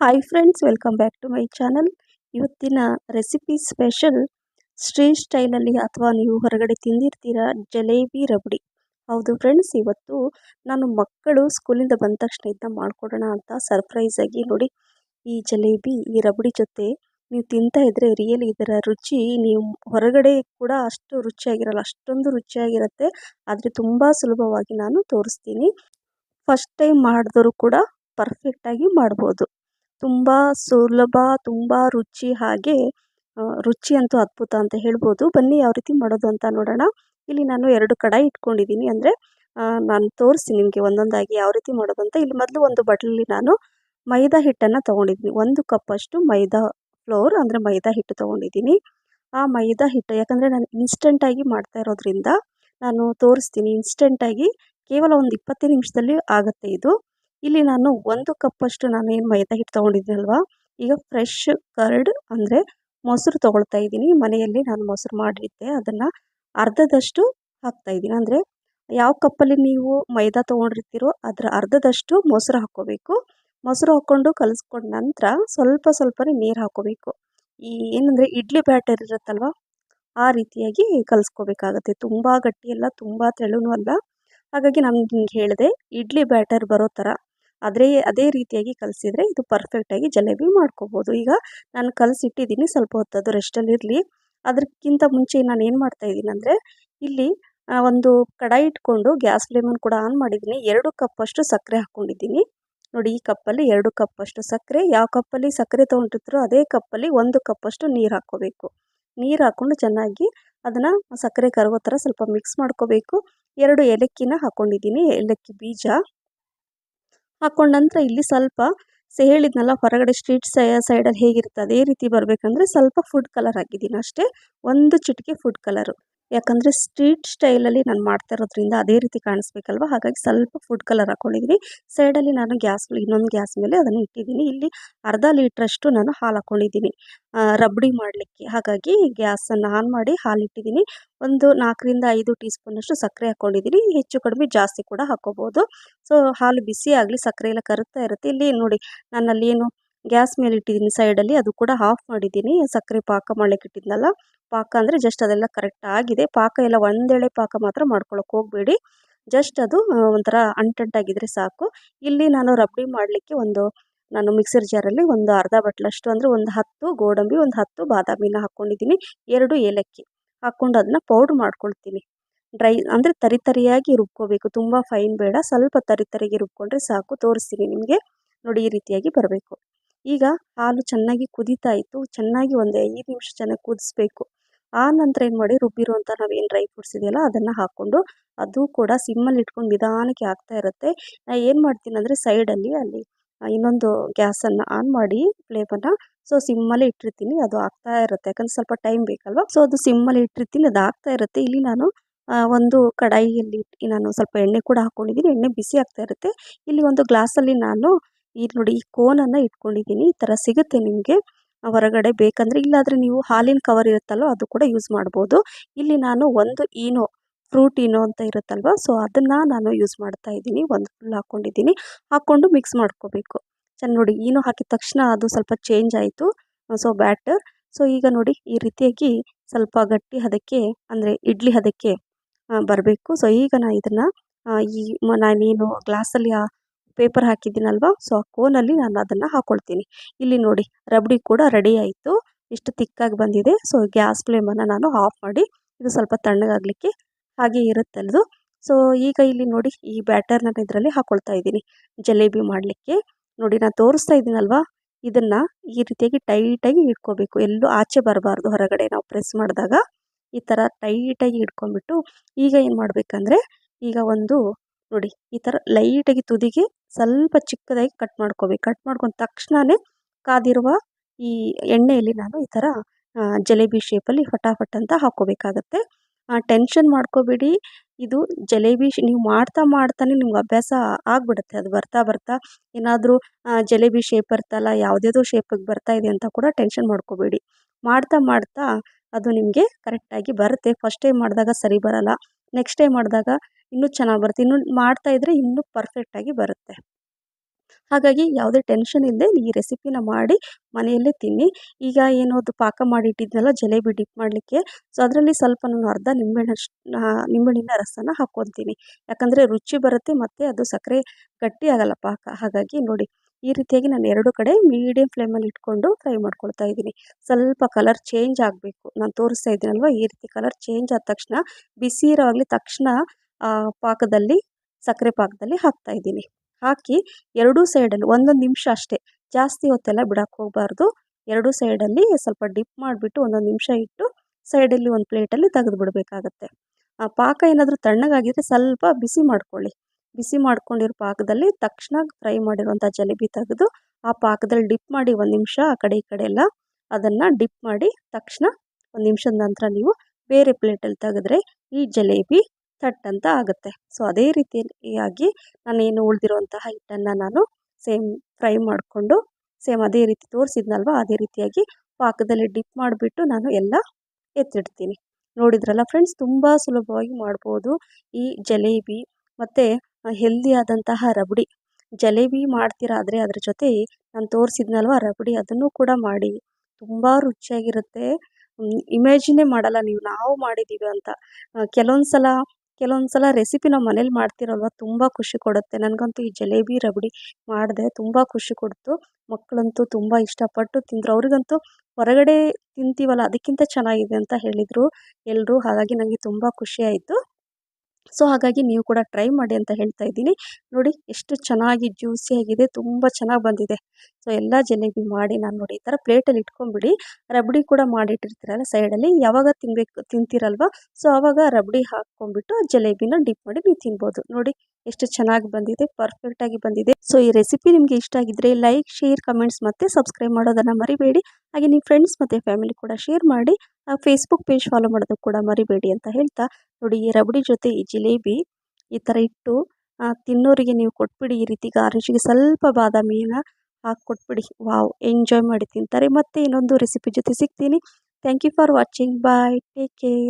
Hi friends welcome back to my channel ಇವತ್ತಿನ recipe special street ಸ್ಟೈಲಲ್ಲಿ ಅಥವಾ ನೀವು ಹೊರಗಡೆ ತಿಂದಿರ್ತೀರ ಜಲೇಬಿ ರಬಡಿ. ಹೌದು ಫ್ರೆಂಡ್ಸ್ ಇವತ್ತು ನಾನು ಮಕ್ಕಳು ಸ್ಕೂಲಿಂದ ಬಂದ ತಕ್ಷಣ ಇದನ್ನ ಮಾಡ್ಕೊಡೋಣ ಅಂತ ಸರ್ಪ್ರೈಸ್ ಆಗಿ ನೋಡಿ. ಈ ಜಲೇಬಿ, ಈ ರಬಡಿ ಜೊತೆ ನೀವು ತಿಂತಾ ಇದ್ರೆ ರಿಯಲಿ ಇದರ ರುಚಿ ನೀವು ಹೊರಗಡೆ ಕೂಡ ಅಷ್ಟು ರುಚಿಯಾಗಿರಲ್ಲ, ಅಷ್ಟೊಂದು ರುಚಿಯಾಗಿರುತ್ತೆ. ಆದರೆ ತುಂಬ ಸುಲಭವಾಗಿ ನಾನು ತೋರಿಸ್ತೀನಿ. ಫಸ್ಟ್ ಟೈಮ್ ಮಾಡಿದವರು ಕೂಡ ಪರ್ಫೆಕ್ಟಾಗಿ ಮಾಡ್ಬೋದು. ತುಂಬ ಸುಲಭ, ತುಂಬ ರುಚಿ ಹಾಗೆ ರುಚಿ ಅಂತೂ ಅದ್ಭುತ ಅಂತ ಹೇಳ್ಬೋದು. ಬನ್ನಿ ಯಾವ ರೀತಿ ಮಾಡೋದು ಅಂತ ನೋಡೋಣ. ಇಲ್ಲಿ ನಾನು ಎರಡು ಕಡಾಯಿ ಇಟ್ಕೊಂಡಿದ್ದೀನಿ. ಅಂದರೆ ನಾನು ತೋರಿಸ್ತೀನಿ ನಿಮಗೆ ಒಂದೊಂದಾಗಿ ಯಾವ ರೀತಿ ಮಾಡೋದು ಅಂತ. ಇಲ್ಲಿ ಮೊದಲು ಒಂದು ಬಟ್ಲಲ್ಲಿ ನಾನು ಮೈದಾ ಹಿಟ್ಟನ್ನು ತೊಗೊಂಡಿದ್ದೀನಿ. ಒಂದು ಕಪ್ಪಷ್ಟು ಮೈದಾ ಫ್ಲೋರ್, ಅಂದರೆ ಮೈದಾ ಹಿಟ್ಟು ತೊಗೊಂಡಿದ್ದೀನಿ. ಆ ಮೈದಾ ಹಿಟ್ಟು, ಯಾಕಂದರೆ ನಾನು ಇನ್ಸ್ಟೆಂಟಾಗಿ ಮಾಡ್ತಾ ಇರೋದ್ರಿಂದ ನಾನು ತೋರಿಸ್ತೀನಿ. ಇನ್ಸ್ಟೆಂಟಾಗಿ ಕೇವಲ ಒಂದು ಇಪ್ಪತ್ತೇ ನಿಮಿಷದಲ್ಲಿ ಆಗುತ್ತೆ ಇದು. ಇಲ್ಲಿ ನಾನು ಒಂದು ಕಪ್ಪಷ್ಟು ನಾನು ಏನು ಮೈದಾ ಹಿಟ್ಟು ತೊಗೊಂಡಿದ್ದೀನಲ್ವ ಈಗ ಫ್ರೆಶ್ ಕರ್ಡ್ ಅಂದರೆ ಮೊಸರು ತೊಗೊಳ್ತಾ ಇದ್ದೀನಿ. ಮನೆಯಲ್ಲಿ ನಾನು ಮೊಸರು ಮಾಡಿದ್ದೆ. ಅದನ್ನು ಅರ್ಧದಷ್ಟು ಹಾಕ್ತಾ ಇದ್ದೀನಿ. ಅಂದರೆ ಯಾವ ಕಪ್ಪಲ್ಲಿ ನೀವು ಮೈದಾ ತೊಗೊಂಡಿರ್ತೀರೋ ಅದರ ಅರ್ಧದಷ್ಟು ಮೊಸರು ಹಾಕ್ಕೋಬೇಕು. ಮೊಸರು ಹಾಕ್ಕೊಂಡು ಕಲಿಸ್ಕೊಂಡ ನಂತರ ಸ್ವಲ್ಪ ಸ್ವಲ್ಪನೇ ನೀರು ಹಾಕ್ಕೋಬೇಕು. ಈ ಏನಂದರೆ ಇಡ್ಲಿ ಬ್ಯಾಟರ್ ಇರುತ್ತಲ್ವ? ಆ ರೀತಿಯಾಗಿ ಕಲಿಸ್ಕೋಬೇಕಾಗತ್ತೆ. ತುಂಬ ಗಟ್ಟಿಯಲ್ಲ, ತುಂಬ ತೆಳುನೂ ಅಲ್ಲ. ಹಾಗಾಗಿ ನಾನು ನಿಮ್ಗೆ ಹೇಳಿದೆ, ಇಡ್ಲಿ ಬ್ಯಾಟರ್ ಬರೋ ಥರ ಆದರೆ ಅದೇ ರೀತಿಯಾಗಿ ಕಲಸಿದ್ರೆ ಇದು ಪರ್ಫೆಕ್ಟಾಗಿ ಜಲೇಬಿ ಮಾಡ್ಕೋಬೋದು. ಈಗ ನಾನು ಕಲಸಿಟ್ಟಿದ್ದೀನಿ ಸ್ವಲ್ಪ ಹೊತ್ತು ಅದು ರೆಸ್ಟಲ್ಲಿರಲಿ ಅದಕ್ಕಿಂತ ಮುಂಚೆ ನಾನು ಏನು ಮಾಡ್ತಾಯಿದ್ದೀನಿ ಅಂದರೆ, ಇಲ್ಲಿ ಒಂದು ಕಡಾಯಿ ಇಟ್ಕೊಂಡು ಗ್ಯಾಸ್ ಫ್ಲೇಮನ್ನು ಕೂಡ ಆನ್ ಮಾಡಿದ್ದೀನಿ ಎರಡು ಕಪ್ಪಷ್ಟು ಸಕ್ಕರೆ ಹಾಕ್ಕೊಂಡಿದ್ದೀನಿ ನೋಡಿ, ಈ ಕಪ್ಪಲ್ಲಿ ಎರಡು ಕಪ್ಪಷ್ಟು ಸಕ್ಕರೆ. ಯಾವ ಕಪ್ಪಲ್ಲಿ ಸಕ್ಕರೆ ತೊಗೊಂಡಿರ್ತಾರೋ ಅದೇ ಕಪ್ಪಲ್ಲಿ ಒಂದು ಕಪ್ಪಷ್ಟು ನೀರು ಹಾಕ್ಕೋಬೇಕು. ನೀರು ಹಾಕ್ಕೊಂಡು ಚೆನ್ನಾಗಿ ಅದನ್ನು ಸಕ್ಕರೆ ಕರಗೋ ಥರ ಸ್ವಲ್ಪ ಮಿಕ್ಸ್ ಮಾಡ್ಕೋಬೇಕು. ಎರಡು ಏಲಕ್ಕಿನ ಹಾಕ್ಕೊಂಡಿದ್ದೀನಿ ಏಲಕ್ಕಿ ಬೀಜ ಹಾಕ್ಕೊಂಡ ನಂತರ ಇಲ್ಲಿ ಸ್ವಲ್ಪ ಸೆ, ಹೇಳಿದ್ನಲ್ಲ ಹೊರಗಡೆ ಸ್ಟ್ರೀಟ್ ಸೈಡಲ್ಲಿ ಹೇಗಿರುತ್ತೆ ಅದೇ ರೀತಿ ಬರಬೇಕಂದ್ರೆ ಸ್ವಲ್ಪ ಫುಡ್ ಕಲರ್ ಹಾಕಿದ್ದೀನಿ ಅಷ್ಟೇ. ಒಂದು ಚಿಟಿಕೆ ಫುಡ್ ಕಲರು ಯಾಕಂದರೆ ಸ್ಟ್ರೀಟ್ ಸ್ಟೈಲಲ್ಲಿ ನಾನು ಮಾಡ್ತಾ ಇರೋದ್ರಿಂದ ಅದೇ ರೀತಿ ಕಾಣಿಸ್ಬೇಕಲ್ವ? ಹಾಗಾಗಿ ಸ್ವಲ್ಪ ಫುಡ್ ಕಲರ್ ಹಾಕ್ಕೊಂಡಿದ್ದೀನಿ ಸೈಡಲ್ಲಿ ನಾನು ಗ್ಯಾಸ್ ಇನ್ನೊಂದು ಗ್ಯಾಸ್ ಮೇಲೆ ಅದನ್ನು ಇಟ್ಟಿದ್ದೀನಿ ಇಲ್ಲಿ ಅರ್ಧ ಲೀಟ್ರಷ್ಟು ನಾನು ಹಾಲು ಹಾಕ್ಕೊಂಡಿದ್ದೀನಿ ರಬ್ಡಿ ಮಾಡಲಿಕ್ಕೆ. ಹಾಗಾಗಿ ಗ್ಯಾಸನ್ನು ಆನ್ ಮಾಡಿ ಹಾಲು ಇಟ್ಟಿದ್ದೀನಿ ಒಂದು ನಾಲ್ಕರಿಂದ ಐದು ಟೀ ಸ್ಪೂನಷ್ಟು ಸಕ್ಕರೆ ಹಾಕ್ಕೊಂಡಿದ್ದೀನಿ ಹೆಚ್ಚು ಕಡಿಮೆ ಜಾಸ್ತಿ ಕೂಡ ಹಾಕ್ಕೋಬೋದು ಸೊ ಹಾಲು ಬಿಸಿ ಆಗಲಿ ಸಕ್ಕರೆ ಎಲ್ಲ ಕರುತ್ತಾ ಇರುತ್ತೆ. ಇಲ್ಲಿ ನೋಡಿ, ನನ್ನಲ್ಲಿ ಏನು ಗ್ಯಾಸ್ ಮೇಲೆ ಇಟ್ಟಿದ್ದೀನಿ ಸೈಡಲ್ಲಿ ಅದು ಕೂಡ ಆಫ್ ಮಾಡಿದ್ದೀನಿ. ಸಕ್ಕರೆ ಪಾಕ ಮಾಡ್ಲಿಕ್ಕೆ ಇಟ್ಟಿದ್ನಲ್ಲ, ಪಾಕ ಅಂದರೆ ಜಸ್ಟ್ ಅದೆಲ್ಲ ಕರೆಕ್ಟ್ ಆಗಿದೆ. ಪಾಕ ಎಲ್ಲ ಒಂದೆಳೆ ಪಾಕ ಮಾತ್ರ ಮಾಡ್ಕೊಳಕ್ಕೆ ಹೋಗಬೇಡಿ. ಜಸ್ಟ್ ಅದು ಒಂಥರ ಅಂಟಂಟಾಗಿದ್ದರೆ ಸಾಕು. ಇಲ್ಲಿ ನಾನು ರಬ್ಡಿ ಮಾಡಲಿಕ್ಕೆ ಒಂದು, ನಾನು ಮಿಕ್ಸರ್ ಜಾರಲ್ಲಿ ಒಂದು ಅರ್ಧ ಬಟ್ಲಷ್ಟು ಅಂದರೆ ಒಂದು ಹತ್ತು ಗೋಡಂಬಿ, ಒಂದು ಹತ್ತು ಬಾದಾಮಿನ ಹಾಕ್ಕೊಂಡಿದ್ದೀನಿ ಎರಡು ಏಲಕ್ಕಿ ಹಾಕ್ಕೊಂಡು ಅದನ್ನ ಪೌಡ್ರ್ ಮಾಡ್ಕೊಳ್ತೀನಿ. ಡ್ರೈ ಅಂದರೆ ತರಿ ತರಿಯಾಗಿ ರುಬ್ಕೋಬೇಕು. ತುಂಬ ಫೈನ್ ಬೇಡ. ಸ್ವಲ್ಪ ತರಿ ತರಿಗೆ ರುಬ್ಕೊಂಡ್ರೆ ಸಾಕು. ತೋರಿಸ್ತೀನಿ ನಿಮಗೆ. ನೋಡಿ ಈ ರೀತಿಯಾಗಿ ಬರಬೇಕು. ಈಗ ಹಾಲು ಚೆನ್ನಾಗಿ ಕುದೀತಾ ಇತ್ತು, ಚೆನ್ನಾಗಿ ಒಂದು ಐದು ನಿಮಿಷ ಚೆನ್ನಾಗಿ ಕುದಿಸ್ಬೇಕು. ಆ ನಂತರ ಏನು ಮಾಡಿ ರುಬ್ಬಿರುವಂಥ ನಾವೇನು ಡ್ರೈ ಫ್ರೂಟ್ಸ್ ಇದೆಯಲ್ಲ, ಅದನ್ನು ಹಾಕ್ಕೊಂಡು ಅದು ಕೂಡ ಸಿಮ್ಮಲ್ಲಿ ಇಟ್ಕೊಂಡು ನಿಧಾನಕ್ಕೆ ಆಗ್ತಾ ಇರುತ್ತೆ. ನಾನು ಏನು ಮಾಡ್ತೀನಿ ಅಂದರೆ ಸೈಡಲ್ಲಿ ಅಲ್ಲಿ ಇನ್ನೊಂದು ಗ್ಯಾಸನ್ನು ಆನ್ ಮಾಡಿ ಫ್ಲೇಮನ್ನು ಸೊ ಸಿಮ್ಮಲ್ಲಿ ಇಟ್ಟಿರ್ತೀನಿ, ಅದು ಆಗ್ತಾ ಇರುತ್ತೆ. ಯಾಕಂದ್ರೆ ಸ್ವಲ್ಪ ಟೈಮ್ ಬೇಕಲ್ವ? ಸೊ ಅದು ಸಿಮ್ಮಲ್ಲಿ ಇಟ್ಟಿರ್ತೀನಿ, ಅದು ಆಗ್ತಾ ಇರುತ್ತೆ. ಇಲ್ಲಿ ನಾನು ಒಂದು ಕಡಾಯಿಯಲ್ಲಿ ನಾನು ಸ್ವಲ್ಪ ಎಣ್ಣೆ ಕೂಡ ಹಾಕ್ಕೊಂಡಿದ್ದೀನಿ ಎಣ್ಣೆ ಬಿಸಿ ಆಗ್ತಾ ಇರುತ್ತೆ. ಇಲ್ಲಿ ಒಂದು ಗ್ಲಾಸಲ್ಲಿ ನಾನು ಇಲ್ಲಿ ನೋಡಿ ಈ ಕೋನನ್ನು ಇಟ್ಕೊಂಡಿದ್ದೀನಿ. ಈ ಥರ ಸಿಗುತ್ತೆ ನಿಮಗೆ. ಹೊರಗಡೆ ಬೇಕಂದರೆ ಇಲ್ಲಾದರೆ ನೀವು ಹಾಲಿನ ಕವರ್ ಇರುತ್ತಲ್ವ ಅದು ಕೂಡ ಯೂಸ್ ಮಾಡ್ಬೋದು. ಇಲ್ಲಿ ನಾನು ಒಂದು ಈನೋ ಫ್ರೂಟ್ ಈನೋ ಅಂತ ಇರುತ್ತಲ್ವ ಸೊ ಅದನ್ನು ನಾನು ಯೂಸ್ ಮಾಡ್ತಾ ಇದ್ದೀನಿ. ಒಂದು ಫುಲ್ ಹಾಕ್ಕೊಂಡಿದ್ದೀನಿ ಹಾಕ್ಕೊಂಡು ಮಿಕ್ಸ್ ಮಾಡ್ಕೋಬೇಕು. ಚೆನ್ನ ನೋಡಿ ಈನೋ ಹಾಕಿದ ತಕ್ಷಣ ಅದು ಸ್ವಲ್ಪ ಚೇಂಜ್ ಆಯಿತು. ಸೊ ಬ್ಯಾಟರ್ ಸೊ ಈಗ ನೋಡಿ ಈ ರೀತಿಯಾಗಿ ಸ್ವಲ್ಪ ಗಟ್ಟಿ ಹದಕ್ಕೆ ಅಂದರೆ ಇಡ್ಲಿ ಹದಕ್ಕೆ ಬರಬೇಕು. ಸೊ ಈಗ ನಾನು ಇದನ್ನು ಈ ನಾನೇನು ಗ್ಲಾಸಲ್ಲಿ ಪೇಪರ್ ಹಾಕಿದ್ದೀನಲ್ವ? ಸೊ ಆ ಕೋನಲ್ಲಿ ನಾನು ಅದನ್ನು ಹಾಕ್ಕೊಳ್ತೀನಿ ಇಲ್ಲಿ ನೋಡಿ, ರಬಡಿ ಕೂಡ ರೆಡಿ ಆಯಿತು. ಇಷ್ಟು ತಿಕ್ಕಾಗಿ ಬಂದಿದೆ. ಸೊ ಗ್ಯಾಸ್ ಫ್ಲೇಮನ್ನು ನಾನು ಆಫ್ ಮಾಡಿ, ಇದು ಸ್ವಲ್ಪ ತಣ್ಣಗಾಗಲಿಕ್ಕೆ ಹಾಗೆ ಇರುತ್ತಲ್ಲದು ಸೊ ಈಗ ಇಲ್ಲಿ ನೋಡಿ, ಈ ಬ್ಯಾಟರ್ ನಾನು ಇದರಲ್ಲಿ ಹಾಕ್ಕೊಳ್ತಾ ಇದ್ದೀನಿ. ಜಲೇಬಿ ಮಾಡಲಿಕ್ಕೆ. ನೋಡಿ, ನಾನು ತೋರಿಸ್ತಾ ಇದ್ದೀನಲ್ವ? ಇದನ್ನು ಈ ರೀತಿಯಾಗಿ ಟೈಟಾಗಿ ಇಟ್ಕೋಬೇಕು. ಎಲ್ಲೂ ಆಚೆ ಬರಬಾರ್ದು ಹೊರಗಡೆ. ನಾವು ಪ್ರೆಸ್ ಮಾಡಿದಾಗ ಈ ಥರ ಟೈಟಾಗಿ ಇಟ್ಕೊಂಡ್ಬಿಟ್ಟು ಈಗ ಏನು ಮಾಡಬೇಕಂದ್ರೆ, ಈಗ ಒಂದು ನೋಡಿ, ಈ ಥರ ಲೈಟಾಗಿ ತುದಿಗೆ ಸ್ವಲ್ಪ ಚಿಕ್ಕದಾಗಿ ಕಟ್ ಮಾಡ್ಕೋಬೇಕು. ಕಟ್ ಮಾಡ್ಕೊಂಡ ತಕ್ಷಣವೇ ಕಾದಿರುವ ಈ ಎಣ್ಣೆಯಲ್ಲಿ ನಾನು ಈ ಥರ ಜಲೇಬಿ ಶೇಪಲ್ಲಿ ಫಟಾಫಟ್ ಅಂತ ಹಾಕ್ಕೋಬೇಕಾಗತ್ತೆ. ಟೆನ್ಷನ್ ಮಾಡ್ಕೋಬೇಡಿ. ಇದು ಜಲೇಬಿ ನೀವು ಮಾಡ್ತಾ ಮಾಡ್ತಾನೆ ನಿಮ್ಗೆ ಅಭ್ಯಾಸ ಆಗಿಬಿಡುತ್ತೆ. ಅದು ಬರ್ತಾ ಬರ್ತಾ ಏನಾದರೂ ಜಲೇಬಿ ಶೇಪ್ ಬರ್ತಲ್ಲ ಯಾವುದ್ಯಾವುದೋ ಶೇಪಿಗೆ ಬರ್ತಾ ಇದೆ ಅಂತ ಕೂಡ ಟೆನ್ಷನ್ ಮಾಡ್ಕೋಬೇಡಿ. ಮಾಡ್ತಾ ಮಾಡ್ತಾ ಅದು ನಿಮಗೆ ಕರೆಕ್ಟಾಗಿ ಬರುತ್ತೆ. ಫಸ್ಟ್ ಟೈಮ್ ಮಾಡಿದಾಗ ಸರಿ ಬರಲ್ಲ. ನೆಕ್ಸ್ಟ್ ಟೈಮ್ ಮಾಡಿದಾಗ ಇನ್ನೂ ಚೆನ್ನಾಗಿ ಬರುತ್ತೆ. ಇನ್ನೂ ಮಾಡ್ತಾಯಿದ್ರೆ ಇನ್ನೂ ಪರ್ಫೆಕ್ಟಾಗಿ ಬರುತ್ತೆ. ಹಾಗಾಗಿ ಯಾವುದೇ ಟೆನ್ಷನ್ ಇಲ್ಲದೆ ಈ ರೆಸಿಪಿನ ಮಾಡಿ ಮನೆಯಲ್ಲೇ ತಿನ್ನಿ. ಈಗ ಏನು ಅದು ಪಾಕ ಮಾಡಿಟ್ಟಿದ್ನಲ್ಲ, ಜಲೇಬಿ ಡಿಪ್ ಮಾಡಲಿಕ್ಕೆ. ಸೊ ಅದರಲ್ಲಿ ಸ್ವಲ್ಪ ನಾನು ಅರ್ಧ ನಿಂಬೆಹಣ್ಣಷ್ಟು ನಿಂಬೆಹಣ್ಣಿನ ರಸನ ಹಾಕ್ಕೊತೀನಿ. ಯಾಕಂದರೆ ರುಚಿ ಬರುತ್ತೆ ಮತ್ತು ಅದು ಸಕ್ಕರೆ ಗಟ್ಟಿ ಆಗಲ್ಲ ಪಾಕ. ಹಾಗಾಗಿ ನೋಡಿ, ಈ ರೀತಿಯಾಗಿ ನಾನು ಎರಡು ಕಡೆ ಮೀಡಿಯಂ ಫ್ಲೇಮಲ್ಲಿ ಇಟ್ಕೊಂಡು ಫ್ರೈ ಮಾಡ್ಕೊಳ್ತಾ ಇದ್ದೀನಿ. ಸ್ವಲ್ಪ ಕಲರ್ ಚೇಂಜ್ ಆಗಬೇಕು. ನಾನು ತೋರಿಸ್ತಾ ಇದ್ದೀನಲ್ವ? ಈ ರೀತಿ ಕಲರ್ ಚೇಂಜ್ ಆದ ತಕ್ಷಣ ಬಿಸಿ ಇರೋವಾಗಲೇ ತಕ್ಷಣ ಪಾಕದಲ್ಲಿ, ಸಕ್ಕರೆ ಪಾಕದಲ್ಲಿ ಹಾಕ್ತಾ ಇದ್ದೀನಿ. ಹಾಕಿ ಎರಡೂ ಸೈಡಲ್ಲಿ ಒಂದೊಂದು ನಿಮಿಷ ಅಷ್ಟೇ, ಜಾಸ್ತಿ ಹೊತ್ತೆಲ್ಲ ಬಿಡಕ್ಕೆ ಹೋಗಬಾರ್ದು. ಎರಡೂ ಸೈಡಲ್ಲಿ ಸ್ವಲ್ಪ ಡಿಪ್ ಮಾಡಿಬಿಟ್ಟು ಒಂದೊಂದು ನಿಮಿಷ ಇಟ್ಟು ಸೈಡಲ್ಲಿ ಒಂದು ಪ್ಲೇಟಲ್ಲಿ ತೆಗೆದು ಬಿಡಬೇಕಾಗತ್ತೆ. ಆ ಪಾಕ ಏನಾದರೂ ತಣ್ಣಗಾಗಿದ್ದರೆ ಸ್ವಲ್ಪ ಬಿಸಿ ಮಾಡ್ಕೊಳ್ಳಿ. ಬಿಸಿ ಮಾಡ್ಕೊಂಡಿರೋ ಪಾಕದಲ್ಲಿ ತಕ್ಷಣ ಫ್ರೈ ಮಾಡಿರುವಂಥ ಜಲೇಬಿ ತೆಗೆದು ಆ ಪಾಕದಲ್ಲಿ ಡಿಪ್ ಮಾಡಿ ಒಂದು ನಿಮಿಷ ಆ ಕಡೆ ಈ ಕಡೆ ಎಲ್ಲ ಅದನ್ನು ಡಿಪ್ ಮಾಡಿ ತಕ್ಷಣ ಒಂದು ನಿಮಿಷದ ನಂತರ ನೀವು ಬೇರೆ ಪ್ಲೇಟಲ್ಲಿ ತೆಗೆದ್ರೆ ಈ ಜಲೇಬಿ ಥಟ್ ಅಂತ ಆಗುತ್ತೆ. ಸೊ ಅದೇ ರೀತಿಯಾಗಿ ನಾನೇನು ಉಳಿದಿರುವಂತಹ ಹಿಟ್ಟನ್ನು ನಾನು ಸೇಮ್ ಫ್ರೈ ಮಾಡಿಕೊಂಡು, ಸೇಮ್ ಅದೇ ರೀತಿ ತೋರಿಸಿದ್ನಲ್ವ, ಅದೇ ರೀತಿಯಾಗಿ ಪಾಕದಲ್ಲಿ ಡಿಪ್ ಮಾಡಿಬಿಟ್ಟು ನಾನು ಎಲ್ಲ ಎತ್ತಿಡ್ತೀನಿ. ನೋಡಿದ್ರಲ್ಲ ಫ್ರೆಂಡ್ಸ್, ತುಂಬ ಸುಲಭವಾಗಿ ಮಾಡ್ಬೋದು. ಈ ಜಲೇಬಿ ಮತ್ತು ಹೆಲ್ದಿ ಆದಂತಹ ರಬಡಿ. ಜಲೇಬಿ ಮಾಡ್ತೀರಾದರೆ ಅದ್ರ ಜೊತೆ ನಾನು ತೋರಿಸಿದ್ನಲ್ವ, ರಬಡಿ ಅದನ್ನು ಕೂಡ ಮಾಡಿ. ತುಂಬ ರುಚಿಯಾಗಿರುತ್ತೆ. ಇಮ್ಯಾಜಿನೇ ಮಾಡಲ್ಲ ನೀವು, ನಾವು ಮಾಡಿದ್ದೀವಿ ಅಂತ. ಕೆಲವೊಂದು ಸಲ ಕೆಲವೊಂದು ಸಲ ರೆಸಿಪಿ ನಾವು ಮನೇಲಿ ಮಾಡ್ತೀರಲ್ವ, ತುಂಬ ಖುಷಿ ಕೊಡುತ್ತೆ. ನನಗಂತೂ ಈ ಜಲೇಬಿ, ರಬಡಿ ಮಾಡಿದೆ ತುಂಬ ಖುಷಿ ಕೊಡ್ತು. ಮಕ್ಕಳಂತೂ ತುಂಬ ಇಷ್ಟಪಟ್ಟು ತಿಂದರು. ಅವ್ರಿಗಂತೂ ಹೊರಗಡೆ ತಿಂತೀವಲ್ಲ, ಅದಕ್ಕಿಂತ ಚೆನ್ನಾಗಿದೆ ಅಂತ ಹೇಳಿದರು ಎಲ್ಲರೂ ಹಾಗಾಗಿ ನನಗೆ ತುಂಬ ಖುಷಿ ಆಯಿತು. ಸೊ ಹಾಗಾಗಿ ನೀವು ಕೂಡ ಟ್ರೈ ಮಾಡಿ ಅಂತ ಹೇಳ್ತಾ ಇದ್ದೀನಿ. ನೋಡಿ ಎಷ್ಟು ಚೆನ್ನಾಗಿ ಜ್ಯೂಸಿಯಾಗಿದೆ ತುಂಬ ಚೆನ್ನಾಗಿ ಬಂದಿದೆ. ಸೊ ಎಲ್ಲ ಜಲೇಬಿ ಮಾಡಿ ನಾನು ನೋಡಿ ಈ ಥರ ಪ್ಲೇಟಲ್ಲಿ ಇಟ್ಕೊಂಬಿಡಿ ರಬಡಿ ಕೂಡ ಮಾಡಿಟ್ಟಿರ್ತೀರಲ್ಲ ಸೈಡಲ್ಲಿ ಯಾವಾಗ ತಿನ್ಬೇಕು, ತಿಂತೀರಲ್ವ? ಸೊ ಆವಾಗ ರಬಡಿ ಹಾಕ್ಕೊಂಬಿಟ್ಟು ಜಲೇಬಿನ ಡಿಪ್ ಮಾಡಿ ನೀವು ತಿನ್ಬೋದು. ನೋಡಿ ಎಷ್ಟು ಚೆನ್ನಾಗಿ ಬಂದಿದೆ ಪರ್ಫೆಕ್ಟಾಗಿ ಬಂದಿದೆ. ಸೊ ಈ ರೆಸಿಪಿ ನಿಮಗೆ ಇಷ್ಟ ಆಗಿದ್ರೆ ಲೈಕ್ ಶೇರ್ ಕಮೆಂಟ್ಸ್ ಮತ್ತು ಸಬ್ಸ್ಕ್ರೈಬ್ ಮಾಡೋದನ್ನು ಮರಿಬೇಡಿ. ಹಾಗೆ ನಿಮ್ಮ ಫ್ರೆಂಡ್ಸ್ ಮತ್ತು ಫ್ಯಾಮಿಲಿ ಕೂಡ ಶೇರ್ ಮಾಡಿ. ಫೇಸ್ಬುಕ್ ಪೇಜ್ ಫಾಲೋ ಮಾಡೋದಕ್ಕೆ ಕೂಡ ಮರಿಬೇಡಿ ಅಂತ ಹೇಳ್ತಾ, ನೋಡಿ ಈ ರಬಡಿ ಜೊತೆ ಈ ಜಿಲೇಬಿ ಈ ಥರ ಇಟ್ಟು ತಿನ್ನೋರಿಗೆ ನೀವು ಕೊಟ್ಬಿಡಿ ಈ ರೀತಿ ಗಾರ್ನಿಷಿಗೆ ಸ್ವಲ್ಪ ಬಾದಾಮಿನ ಹಾಕಿ ಕೊಟ್ಬಿಡಿ. ವಾವ್ ಎಂಜಾಯ್ ಮಾಡಿ ತಿಂತಾರೆ. ಮತ್ತೆ ಇನ್ನೊಂದು ರೆಸಿಪಿ ಜೊತೆ ಸಿಗ್ತೀನಿ. Thank you for watching bye take care